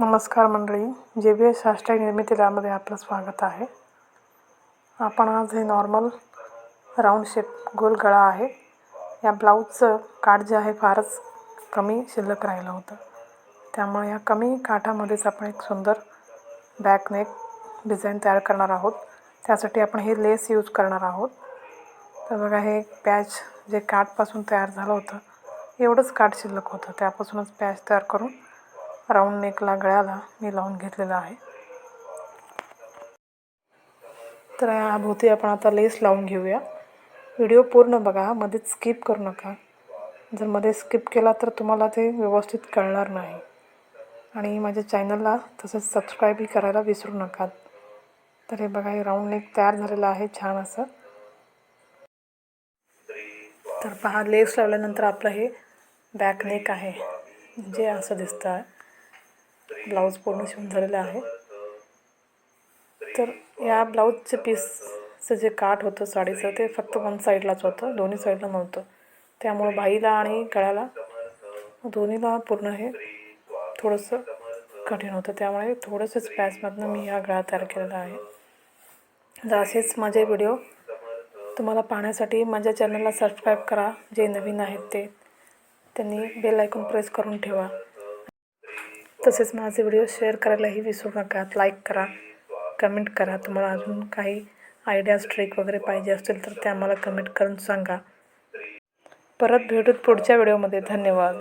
नमस्कार मंडळी जे बी एस शास्त्रीय निर्मितीलामध्ये आपलं स्वागत आहे. आपण आज हे नॉर्मल राऊंड शेप गोल गळा आहे. या ब्लाऊजचं काठ जे आहे फारच कमी शिल्लक राहिलं होतं. त्यामुळे या कमी काठामध्येच आपण एक सुंदर बॅक नेक डिझाईन तयार करणार आहोत. त्यासाठी आपण हे लेस यूज करणार आहोत. तर बघा हे पॅच जे काठपासून तयार झालं होतं एवढंच काठ शिल्लक होतं. त्यापासूनच पॅच तयार करून राऊंड नेकला गळ्याला मी लावून घेतलेला आहे. तर या आपण आता लेस लावून घेऊया. व्हिडिओ पूर्ण बघा मध्येच स्किप करू नका. जर मध्ये स्किप केला तर तुम्हाला ते व्यवस्थित कळणार नाही. आणि माझ्या चॅनलला तसंच सबस्क्राईबही करायला विसरू नका तर हे बघा हे राऊंड नेक तयार झालेलं आहे छान असं. तर पहा लेस लावल्यानंतर आपलं हे बॅक नेक आहे. जे असं दिसतं आहे ब्लाऊज पूर्ण शिवून झालेलं आहे. तर या ब्लाऊजचे पीसचं जे काठ होतं साडीचं ते फक्त वन साईडलाच होतं दोन्ही साईडला नव्हतं. त्यामुळं बाईला आणि गळ्याला दोन्हीला पूर्ण हे थोडंसं कठीण होतं. त्यामुळे थोडंसंच पॅचमधनं मी हा गळा तयार केलेला आहे. तर असेच माझे व्हिडिओ तुम्हाला पाहण्यासाठी माझ्या चॅनलला सबस्क्राईब करा. जे नवीन आहेत ते. त्यांनी बेल आयकॉन प्रेस करून ठेवा. तसेच माझे व्हिडिओ शेअर करायलाही विसरू नका. लाईक करा कमेंट करा. तुम्हाला अजून काही आयडियाज ट्रिक वगैरे पाहिजे असतील तर ते आम्हाला कमेंट करून सांगा. परत भेटूत पुढच्या व्हिडिओमध्ये. धन्यवाद.